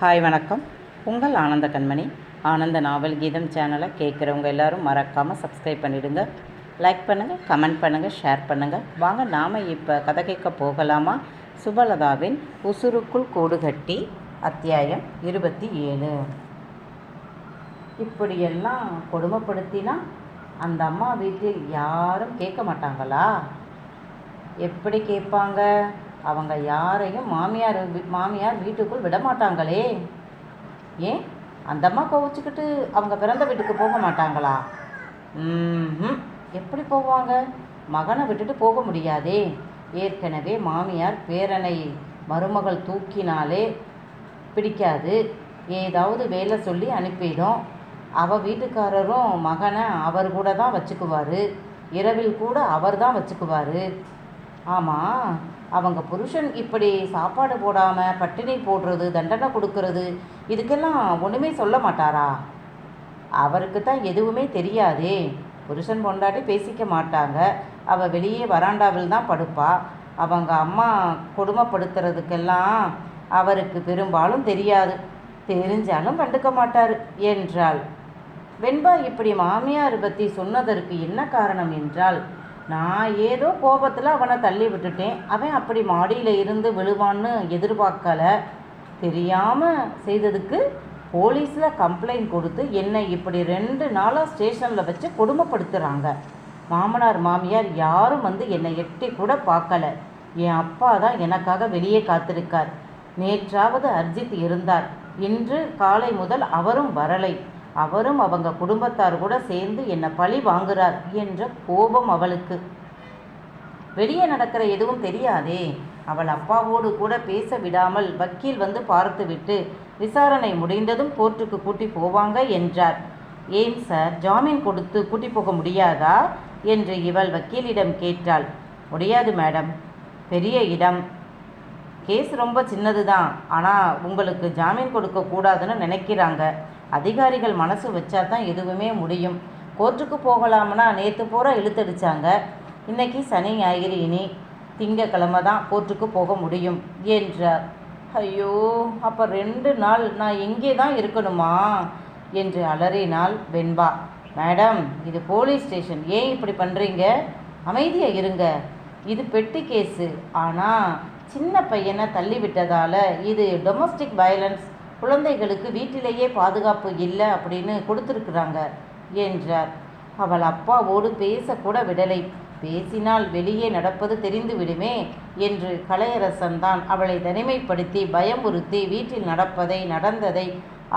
Hi வணக்கம். உங்கள் ஆனந்த கண்மணி. ஆனந்த நாவல் கீதம் சேனலை கேட்குறவங்க எல்லாரும் மறக்காமல் சப்ஸ்கிரைப் பண்ணிவிடுங்க லைக் பண்ணுங்கள் கமெண்ட் பண்ணுங்கள் ஷேர் பண்ணுங்கள் வாங்க நாம் இப்போ கதை கேட்க போகலாமா? சுபலதாவின் உசுருக்குள் கூடு கட்டி அத்தியாயம் இருபத்தி ஏழு. இப்படியெல்லாம் கொடுமைப்படுத்தினா அந்த அம்மா வீட்டில் யாரும் கேட்க மாட்டாங்களா? எப்படி கேட்பாங்க? அவங்க யாரையும் மாமியார் வீ- மாமியார் வீட்டுக்குள் விடமாட்டாங்களே? ஏன்? அந்த அம்மா கோவிச்சுக்கிட்டு அவங்க பிறந்த வீட்டுக்கு போக மாட்டாங்களா? ம் எப்படி போவாங்க? மகனை விட்டுட்டு போக முடியாதே. ஏற்கனவே மாமியார் பேரனை மருமகள் தூக்கினாலே பிடிக்காது. ஏதாவது வேலை சொல்லி அனுப்பிடும். அவ வீட்டுக்காரரும் மகனை அவர் கூட தான் வச்சுக்குவார். இரவில் கூட அவர் தான் வச்சுக்குவார். ஆமாம் அவங்க புருஷன் இப்படி சாப்பாடு போடாமல் பட்டினி போடுறது தண்டனை கொடுக்கறது இதுக்கெல்லாம் ஒன்றுமே சொல்ல மாட்டாரா? அவருக்கு தான் எதுவுமே தெரியாதே. புருஷன் பொண்டாட்டி பேசிக்க மாட்டாங்க. அவள் வெளியே வராண்டாவில் தான் படுப்பா. அவங்க அம்மா கொடுமைப்படுத்துறதுக்கெல்லாம் அவருக்கு பெரும்பாலும் தெரியாது. தெரிஞ்சாலும் கண்டுக்க மாட்டார் என்றாள். வெண்பா இப்படி மாமியார் பற்றி சொன்னதற்கு என்ன காரணம் என்றால் நான் ஏதோ கோபத்தில் அவனை தள்ளி விட்டுட்டேன். அவன் அப்படி மாடியில் இருந்து விழுவான்னு எதிர்பார்க்கலை. தெரியாமல் செய்ததுக்கு போலீஸில் கம்ப்ளைண்ட் கொடுத்து என்னை இப்படி ரெண்டு நாளாக ஸ்டேஷனில் வச்சு கொடுமைப்படுத்துகிறாங்க மாமனார் மாமியார் யாரும் வந்து என்னை எட்டி கூட பார்க்கல. என் அப்பா தான் எனக்காக வெளியே காத்திருக்கார். நேற்றாவது அர்ஜித் இருந்தார். இன்று காலை முதல் அவரும் வரலை. அவரும் அவங்க குடும்பத்தார் கூட சேர்ந்து என்னை பழி வாங்குறார் என்ற கோபம் அவளுக்கு. வெளியே நடக்கிற எதுவும் தெரியாதே. அவள் அப்பாவோடு கூட பேச விடாமல் வக்கீல் வந்து பார்த்துவிட்டு விசாரணை முடிந்ததும் கோர்ட்டுக்கு கூட்டி போவாங்க என்றார். ஏன் சார் ஜாமீன் கொடுத்து கூட்டி போக முடியாதா? என்று இவள் வக்கீலிடம் கேட்டாள். முடியாது மேடம் பெரிய இடம். கேஸ் ரொம்ப சின்னது தான் ஆனால் உங்களுக்கு ஜாமீன் கொடுக்க கூடாதுன்னு நினைக்கிறாங்க. அதிகாரிகள் மனசு வச்சா தான் எதுவுமே முடியும். கோர்ட்டுக்கு போகலாம்னா நேற்று பூரா இழுத்தடிச்சாங்க. இன்னைக்கு சனி ஞாயிறு இனி திங்கக்கிழமை தான் கோர்ட்டுக்கு போக முடியும் என்றார். ஐயோ அப்போ ரெண்டு நாள் நான் எங்கே தான் இருக்கணுமா? என்று அலறினாள் வெண்பா. மேடம் இது போலீஸ் ஸ்டேஷன். ஏன் இப்படி பண்ணுறீங்க அமைதியாக இருங்க. இது பெட்டி கேஸு. ஆனால் சின்ன பையனை தள்ளி விட்டதால் இது டொமஸ்டிக் வயலன்ஸ் குழந்தைகளுக்கு வீட்டிலேயே பாதுகாப்பு இல்லை அப்படின்னு கொடுத்துருக்குறாங்க என்றார். அவள் அப்பாவோடு பேசக்கூட விடலை. பேசினால் வெளியே நடப்பது தெரிந்து விடுமே என்று கலையரசன் தான் அவளை தனிமைப்படுத்தி பயமுறுத்தி வீட்டில் நடப்பதை நடந்ததை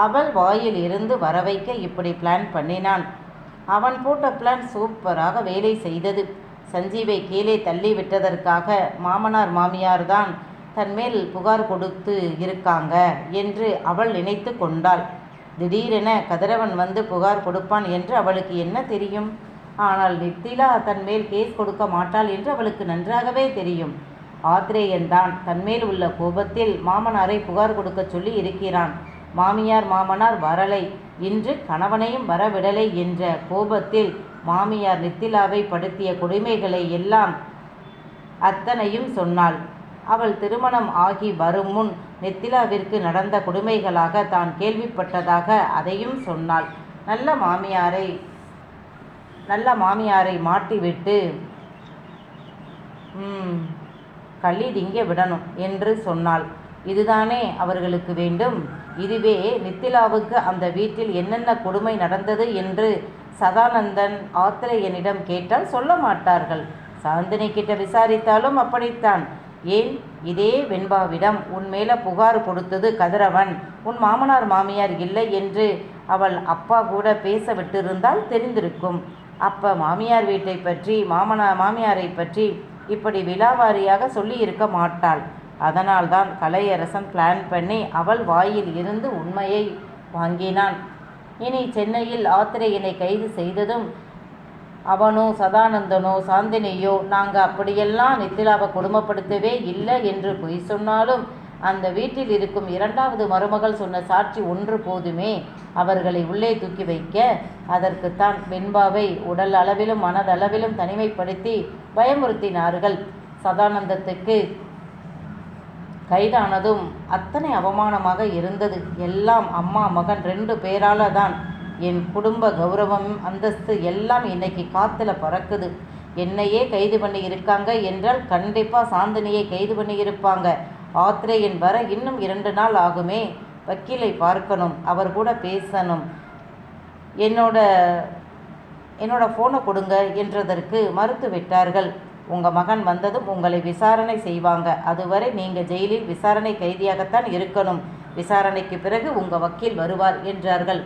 அவள் வாயில் இருந்து வரவைக்க இப்படி பிளான் பண்ணினான். அவன் போட்ட பிளான் சூப்பராக வேலை செய்தது. சஞ்சீவை கீழே தள்ளி விட்டதற்காக மாமனார் மாமியார் தான் தன்மேல் புகார் கொடுத்து இருக்காங்க என்று அவள் நினைத்து கொண்டாள். திடீரென கதிரவன் வந்து புகார் கொடுப்பான் என்று அவளுக்கு என்ன தெரியும்? ஆனால் நித்திலா தன்மேல் கேஸ் கொடுக்க மாட்டாள் என்று அவளுக்கு நன்றாகவே தெரியும். ஆத்ரேயன் தான் தன்மேல் உள்ள கோபத்தில் மாமனாரை புகார் கொடுக்க சொல்லி இருக்கிறான். மாமியார் மாமனார் வரலை. இன்று கணவனையும் வரவிடலை என்ற கோபத்தில் மாமியார் நித்திலாவை படுத்திய கொடுமைகளை எல்லாம் அத்தனையும் சொன்னாள். அவள் திருமணம் ஆகி வரும் முன் நெத்திலாவிற்கு நடந்த கொடுமைகளாக தான் கேள்விப்பட்டதாக அதையும் சொன்னாள். நல்ல மாமியாரை நல்ல மாமியாரை மாட்டிவிட்டு ம் கள்ளி திங்க விடணும் என்று சொன்னாள். இதுதானே அவர்களுக்கு வேண்டும்? இதுவே நித்திலாவுக்கு அந்த வீட்டில் என்னென்ன கொடுமை நடந்தது என்று சதானந்தன் ஆத்திரையனிடம் கேட்டால் சொல்ல மாட்டார்கள். சாந்தினி கிட்ட விசாரித்தாலும் அப்படித்தான். ஏன்? இதே வெண்பாவிடம் உன் மேல புகார் கொடுத்தது கதிரவன். உன் மாமனார் மாமியார் இல்லை என்று அவள் அப்பா கூட பேச விட்டிருந்தால் தெரிந்திருக்கும். அப்ப மாமியார் வீட்டை பற்றி மாமனார் மாமியாரை பற்றி இப்படி விலாவாரியாக சொல்லி இருக்க மாட்டாள். அதனால்தான் கலையரசன் பிளான் பண்ணி அவள் வாயில் இருந்து உண்மையை வாங்கினான். இனி சென்னையில் ஆத்திரேயனை கைது செய்ததும் அவனோ சதானந்தனோ சாந்தினியோ நாங்கள் அப்படியெல்லாம் நித்திலாவை கொடுமைப்படுத்தவே இல்லை என்று பொய் சொன்னாலும் அந்த வீட்டில் இருக்கும் இரண்டாவது மருமகள் சொன்ன சாட்சி ஒன்று போதுமே. அவர்களை உள்ளே தூக்கி வைக்க அதற்குத்தான் வெண்பாவை உடல் அளவிலும் மனதளவிலும் தனிமைப்படுத்தி பயமுறுத்தினார்கள். சதானந்தத்துக்கு கைதானதும் அத்தனை அவமானமாக இருந்தது. எல்லாம் அம்மா மகன் ரெண்டு பேரால தான். என் குடும்ப கௌரவம் அந்தஸ்து எல்லாம் இன்னைக்கு காத்தில் பறக்குது. என்னையே கைது பண்ணி இருக்காங்க என்றால் கண்டிப்பாக சாந்தினியை கைது பண்ணி இருப்பாங்க. ஆத்ரேயன் வர இன்னும் இரண்டு நாள் ஆகுமே. வக்கீலை பார்க்கணும் அவர் கூட பேசணும். என்னோட என்னோட ஃபோனை கொடுங்க என்றதற்கு மறுத்து விட்டார்கள். உங்கள் மகன் வந்ததும் உங்களை விசாரணை செய்வாங்க. அதுவரை நீங்கள் ஜெயிலில் விசாரணை கைதியாகத்தான் இருக்கணும். விசாரணைக்கு பிறகு உங்கள் வக்கீல் வருவார் என்றார்கள்.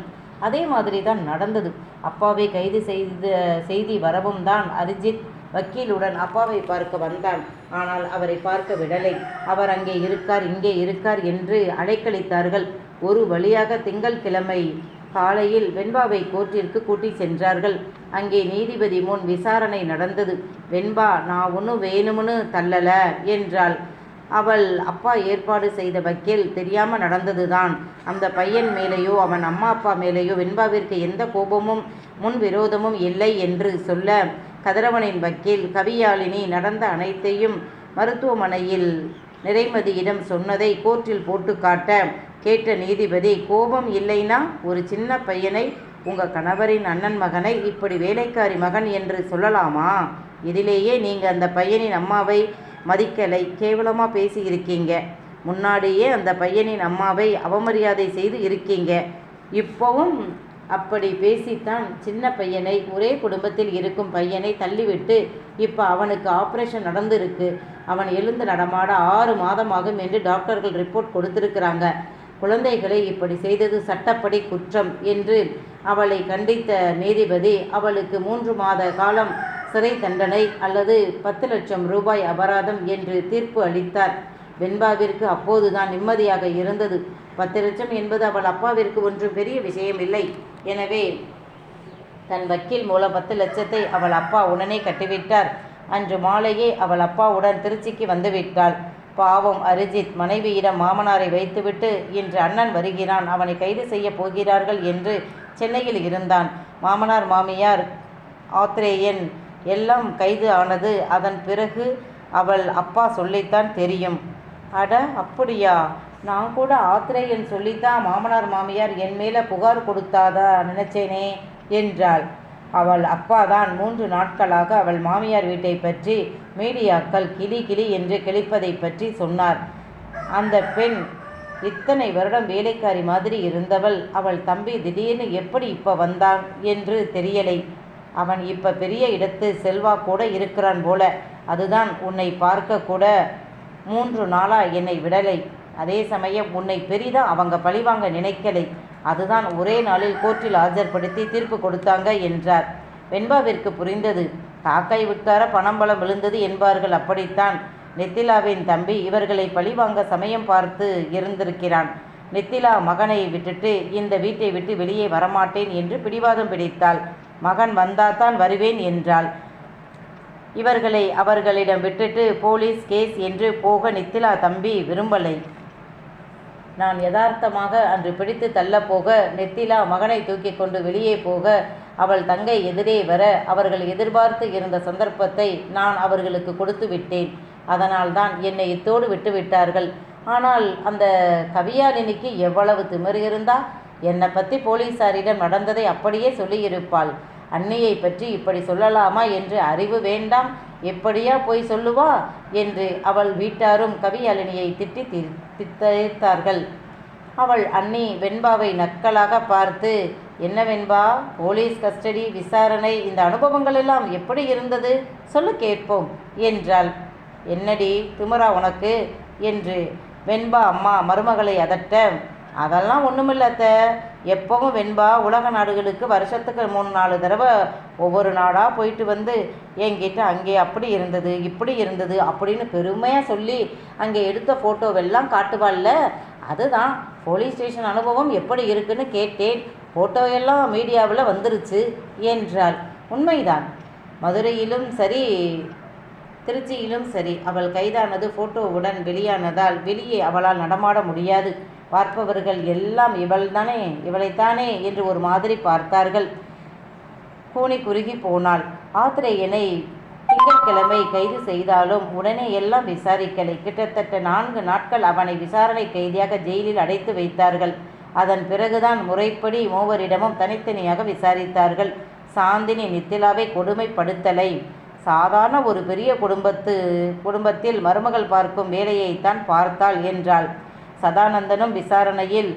அதே மாதிரி தான் நடந்தது. அப்பாவை கைது செய்த செய்தி வரவும் தான் அரிஜித் வக்கீலுடன் அப்பாவை பார்க்க வந்தான். ஆனால் அவரை பார்க்க விடலை. அவர் அங்கே இருக்கார் இங்கே இருக்கார் என்று அழைக்களித்தார்கள் ஒரு வழியாக திங்கள்கிழமை காலையில் வெண்பாவை கோர்ட்டிற்கு கூட்டி சென்றார்கள். அங்கே நீதிபதி முன் விசாரணை நடந்தது. வெண்பா நான் ஒன்றும் வேணும்னு தள்ளல என்றாள். அவள் அப்பா ஏற்பாடு செய்த வக்கீல் தெரியாமல் நடந்ததுதான். அந்த பையன் மேலேயோ அவன் அம்மா அப்பா மேலேயோ வெண்பாவிற்கு எந்த கோபமும் முன் விரோதமும் இல்லை என்று சொல்ல கதிரவனின் வக்கீல் கவியாளினி நடந்த அனைத்தையும் மருத்துவமனையில் நிறைமதியிடம் சொன்னதை கோர்ட்டில் போட்டு காட்ட கேட்ட நீதிபதி கோபம் இல்லைனா ஒரு சின்ன பையனை உங்கள் கணவரின் அண்ணன் மகனை இப்படி வேலைக்காரி மகன் என்று சொல்லலாமா? இதிலேயே நீங்கள் அந்த பையனின் அம்மாவை மதிக்கலை கேவலமாக பேசி இருக்கீங்க முன்னாடியே அந்த பையனின் அம்மாவை அவமரியாதை செய்து இருக்கீங்க. இப்போவும் அப்படி பேசித்தான் சின்ன பையனை ஒரே குடும்பத்தில் இருக்கும் பையனை தள்ளிவிட்டு இப்போ அவனுக்கு ஆப்ரேஷன் நடந்திருக்கு. அவன் எழுந்து நடமாட ஆறு மாதமாகும் என்று டாக்டர்கள் ரிப்போர்ட் கொடுத்திருக்கிறாங்க. குழந்தைகளை இப்படி செய்தது சட்டப்படி குற்றம் என்று அவளை கண்டித்த நீதிபதி அவளுக்கு மூன்று மாத காலம் சிறை தண்டனை அல்லது பத்து லட்சம் ரூபாய் அபராதம் என்று தீர்ப்பு அளித்தார். வெண்பாவிற்கு அப்போதுதான் நிம்மதியாக இருந்தது. பத்து லட்சம் என்பது அவள் அப்பாவிற்கு ஒன்றும் பெரிய விஷயம் இல்லை எனவே தன் வக்கீல் மூலம் பத்து லட்சத்தை அவள் அப்பா உடனே கட்டிவிட்டார். அன்று மாலையே அவள் அப்பாவுடன் திருச்சிக்கு வந்துவிட்டாள். பாவம் அரிஜித் மனைவியிடம் மாமனாரை வைத்துவிட்டு இன்று அண்ணன் வருகிறான். அவனை கைது செய்ய போகிறார்கள் என்று சென்னையில் இருந்தான். மாமனார் மாமியார் ஆத்ரேயன் எல்லாம் கைது ஆனது. அதன் பிறகு அவள் அப்பா சொல்லித்தான் தெரியும். அட அப்படியா? நான் கூட ஆத்திரேயன் சொல்லித்தான் மாமனார் மாமியார் என் மேலே புகார் கொடுத்தாதா நினைச்சேனே என்றாள். அவள் அப்பாதான் மூன்று நாட்களாக அவள் மாமியார் வீட்டை பற்றி மீடியாக்கள் கிளி கிளி என்று கிழிப்பதை பற்றி சொன்னார். அந்த பெண் இத்தனை வருடம் வேலைக்காரி மாதிரி இருந்தவள். அவள் தம்பி திடீர்னு எப்படி இப்போ வந்தான் என்று தெரியலை. அவன் இப்ப பெரிய இடத்து செல்வா கூட இருக்கிறான் போல. அதுதான் உன்னை பார்க்க கூட மூன்று நாளா என்னை விடலை. அதே சமயம் உன்னை பெரிதா அவங்க பழிவாங்க நினைக்கலை. அதுதான் ஒரே நாளில் கோர்ட்டில் ஆஜர்படுத்தி தீர்ப்பு கொடுத்தாங்க என்றார். வெண்பாவிற்கு புரிந்தது. காக்கை விட்டார பணம் பலம் விழுந்தது என்பார்கள் அப்படித்தான். நெத்திலாவின் தம்பி இவர்களை பழிவாங்க சமயம் பார்த்து இருந்திருக்கிறான். நெத்திலா மகனை விட்டுட்டு இந்த வீட்டை விட்டு வெளியே வரமாட்டேன் என்று பிடிவாதம் பிடித்தாள். மகன் வந்தாதான் வருவேன் என்றாள். இவர்களை அவர்களிடம் விட்டுட்டு போலீஸ் கேஸ் என்று போக நித்திலா தம்பி விரும்பலை. நான் யதார்த்தமாக அன்று பிடித்து தள்ளப்போக நெத்திலா மகனை தூக்கி கொண்டு வெளியே போக அவள் தங்கை எதிரே வர அவர்கள் எதிர்பார்த்து இருந்த சந்தர்ப்பத்தை நான் அவர்களுக்கு கொடுத்து விட்டேன். அதனால்தான் என்னை இத்தோடு விட்டுவிட்டார்கள். ஆனால் அந்த கவியாளினிக்கு எவ்வளவு திமிர் இருந்தா? என்னை பற்றி போலீசாரிடம் நடந்ததை அப்படியே சொல்லியிருப்பாள். அன்னையை பற்றி இப்படி சொல்லலாமா என்று அறிவு வேண்டாம். எப்படியா போய் சொல்லுவா என்று அவள் வீட்டாரும் கவியாலினியை திட்டி தி- அவள் அண்ணி வெண்பாவை நக்கலாக பார்த்து என்ன வெண்பா போலீஸ் கஸ்டடி விசாரணை இந்த அனுபவங்கள் எல்லாம் எப்படி இருந்தது? சொல்லு கேட்போம் என்றாள். என்னடி துமரா உனக்கு? என்று வெண்பா அம்மா மருமகளை அதட்ட அதெல்லாம் ஒன்றுமில்லத்த எப்போவும் வெண்பா உலக நாடுகளுக்கு வருஷத்துக்கு மூணு நாலு தடவை ஒவ்வொரு நாடாக போயிட்டு வந்து என்கிட்ட அங்கே அப்படி இருந்தது இப்படி இருந்தது அப்படின்னு பெருமையாக சொல்லி அங்கே எடுத்த ஃபோட்டோவெல்லாம் காட்டுவாள்ல. அதுதான் போலீஸ் ஸ்டேஷன் அனுபவம் எப்படி இருக்குன்னு கேட்டேன். ஃபோட்டோ எல்லாம் மீடியாவில் வந்துருச்சு என்றாள். உண்மைதான். மதுரையிலும் சரி திருச்சியிலும் சரி அவள் கைதானது ஃபோட்டோவுடன் வெளியானதால் வெளியே அவளால் நடமாட முடியாது. பார்ப்பவர்கள் எல்லாம் இவள்தானே இவளைத்தானே என்று ஒரு மாதிரி பார்த்தார்கள். கூனி குறுகி போனாள். ஆத்திரேயனை திங்கட்கிழமை கைது செய்தாலும் உடனே எல்லாம் விசாரிக்கலை. கிட்டத்தட்ட நான்கு நாட்கள் அவனை விசாரணை கைதியாக ஜெயிலில் அடைத்து வைத்தார்கள். அதன் பிறகுதான் முறைப்படி மூவரிடமும் தனித்தனியாக விசாரித்தார்கள். சாந்தினி நித்திலாவை கொடுமைப்படுத்தலை. சாதாரண ஒரு பெரிய குடும்பத்து குடும்பத்தில் மருமகள் பார்க்கும் வேலையைத்தான் பார்த்தாள் என்றாள். சதானந்தனும் விசாரணையில்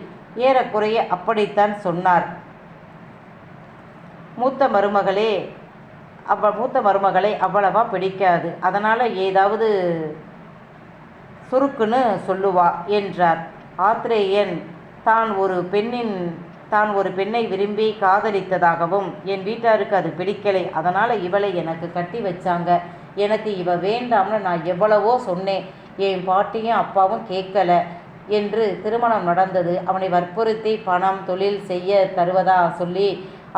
ஏறக்குறைய அப்படித்தான் சொன்னார். மூத்த மருமகளே அவ மூத்த மருமகளை அவ்வளவா பிடிக்காது. அதனால் ஏதாவது சுருக்குன்னு சொல்லுவா என்றார். ஆத்ரேயன் தான் ஒரு பெண்ணின் தான் ஒரு பெண்ணை விரும்பி காதலித்ததாகவும் என் வீட்டாருக்கு அது பிடிக்கலை. அதனால் இவளை எனக்கு கட்டி வச்சாங்க. எனக்கு இவ வேண்டாம்னு நான் எவ்வளவோ சொன்னேன். என் பாட்டியும் அப்பாவும் கேட்கல. என்று திருமணம் நடந்தது. அவனை வற்புறுத்தி பணம் தொழில் செய்ய தருவதா சொல்லி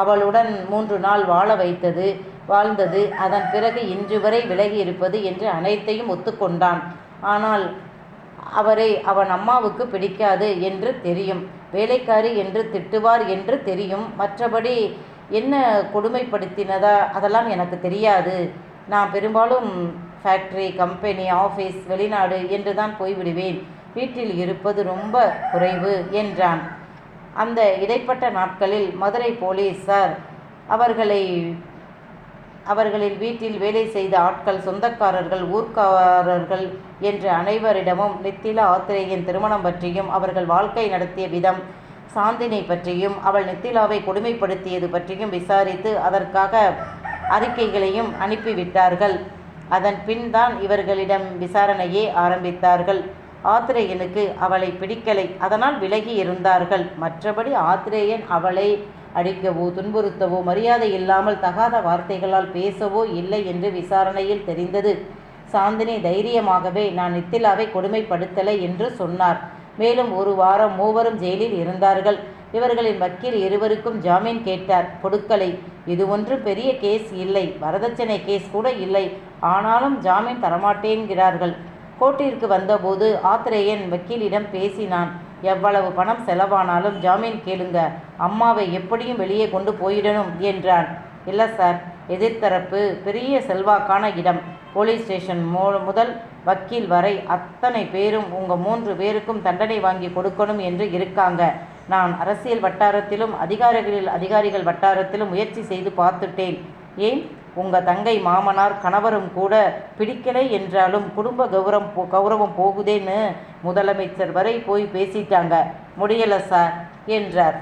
அவளுடன் மூன்று நாள் வாழ வைத்தது. வாழ்ந்தது. அதன் பிறகு இன்று வரை விலகி இருப்பது என்று அனைத்தையும் ஒத்துக்கொண்டான். ஆனால் அவரை அவன் அம்மாவுக்கு பிடிக்காது என்று தெரியும். வேலைக்காரி என்று திட்டுவார் என்று தெரியும். மற்றபடி என்ன கொடுமைப்படுத்தினதா அதெல்லாம் எனக்கு தெரியாது. நான் பெரும்பாலும் ஃபேக்ட்ரி கம்பெனி ஆஃபீஸ் வெளிநாடு என்று தான் போய்விடுவேன். வீட்டில் இருப்பது ரொம்ப குறைவு என்றான். அந்த இடைப்பட்ட நாட்களில் மதுரை போலீஸார் அவர்களை அவர்களின் வீட்டில் வேலை செய்த ஆட்கள் சொந்தக்காரர்கள் ஊர்க்காரர்கள் என்று அனைவரிடமும் நித்திலா ஆத்திரேயின் திருமணம் பற்றியும் அவர்கள் வாழ்க்கை நடத்திய விதம் சாந்தினை பற்றியும் அவள் நித்திலாவை கொடுமைப்படுத்தியது பற்றியும் விசாரித்து அதற்காக அறிக்கைகளையும் அனுப்பிவிட்டார்கள். அதன் பின் தான் இவர்களிடம் விசாரணையே ஆரம்பித்தார்கள். ஆத்திரேயனுக்கு அவளை பிடிக்கலை. அதனால் விலகி இருந்தார்கள். மற்றபடி ஆத்திரேயன் அவளை அடிக்கவோ துன்புறுத்தவோ மரியாதை இல்லாமல் தகாத வார்த்தைகளால் பேசவோ இல்லை என்று விசாரணையில் தெரிந்தது. சாந்தினி தைரியமாகவே நான் நித்திலாவை கொடுமைப்படுத்தலை என்று சொன்னார். மேலும் ஒரு வாரம் மூவரும் ஜெயிலில் இருந்தார்கள். இவர்களின் வக்கீல் இருவருக்கும் ஜாமீன் கேட்டார். கொடுக்கலை. இது ஒன்றும் பெரிய கேஸ் இல்லை. வரதட்சணை கேஸ் கூட இல்லை. ஆனாலும் ஜாமீன் தரமாட்டேன்கிறார்கள். கோர்ட்டிற்கு வந்தபோது ஆத்திரேயன் வக்கீலிடம் பேசினான் எவ்வளவு பணம் செலவானாலும் ஜாமீன் கேளுங்க அம்மாவை எப்படியும் வெளியே கொண்டு போயிடணும் என்றான். இல்லை சார் எதிர்த்தரப்பு பெரிய செல்வாக்கான இடம். போலீஸ் ஸ்டேஷன் மோ முதல் வக்கீல் வரை அத்தனை பேரும் உங்கள் மூன்று பேருக்கும் தண்டனை வாங்கி கொடுக்கணும் என்று இருக்காங்க. நான் அரசியல் வட்டாரத்திலும் அதிகாரிகளில் அதிகாரிகள் வட்டாரத்திலும் முயற்சி செய்து பார்த்துட்டேன். ஏன்? உங்கள் தங்கை மாமனார் கணவரும் கூட பிடிக்கலை என்றாலும் குடும்ப கௌரவம் போ கௌரவம் போகுதேன்னு முதலமைச்சர் வரை போய் பேசிட்டாங்க. முடியலை சார் என்றார்.